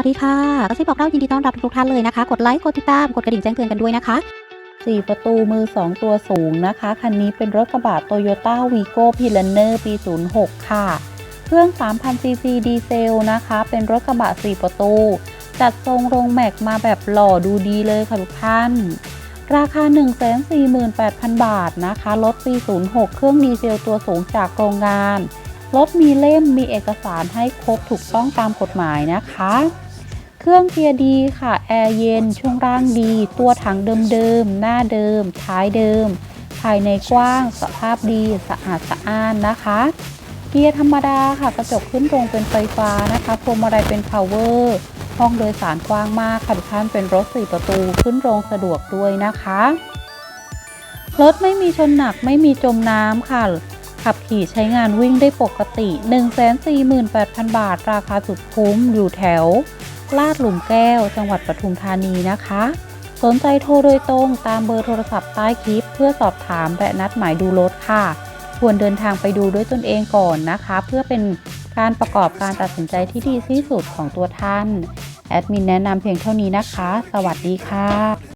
วัสดีค่ะกระซิบบอกเล่ายินดีต้อนรับทุกท่านเลยนะคะ กดไลค์ กดติดตาม กดกระดิ่งแจ้งเตือนกันด้วยนะคะ 4 ประตูมือ 2 ตัวสูงนะคะ คันนี้เป็นรถกระบะ Toyota Vigo p i l a n e r ปี 06 ค่ะ เครื่อง 3,000 ซีซีดีเซลนะคะ เป็นรถกระบะ 4 ประตู จัดทรงโรงแม็กมาแบบหล่อดูดีเลยค่ะทุกท่าน ราคา 148,000 บาทนะคะ รถปี 06 เครื่องดีเซลตัวสูงจากโรงงาน รถมีเล่มมีเอกสารให้ครบถูกต้องตามกฎหมายนะคะ เครื่องเกียร์ดีค่ะ แอร์เย็น ช่วงล่างดี ตัวถังเดิมๆ หน้าเดิม ท้ายเดิม ภายในกว้าง สภาพดี สะอาดสะอ้านนะคะ เกียร์ธรรมดาค่ะ กระจกขึ้นตรงเป็นไฟฟ้านะคะพวงมาลัยเป็น power ห้องโดยสารกว้างมากค่ะทุกท่านเป็นรถ4ประตูขึ้นโรงสะดวกด้วยนะคะ รถไม่มีชนหนักไม่มีจมน้ำค่ะ ขับขี่ใช้งานวิ่งได้ปกติ 148,000 บาท ราคาสุดคุ้มอยู่แถว ลาดหลุมแก้ว จังหวัดปทุมธานีนะคะ สนใจโทรโดยตรงตามเบอร์โทรศัพท์ใต้คลิป เพื่อสอบถามและนัดหมายดูรถค่ะ ควรเดินทางไปดูด้วยตนเองก่อนนะคะ เพื่อเป็นการประกอบการตัดสินใจที่ดีที่สุดของตัวท่าน แอดมินแนะนำเพียงเท่านี้นะคะ สวัสดีค่ะ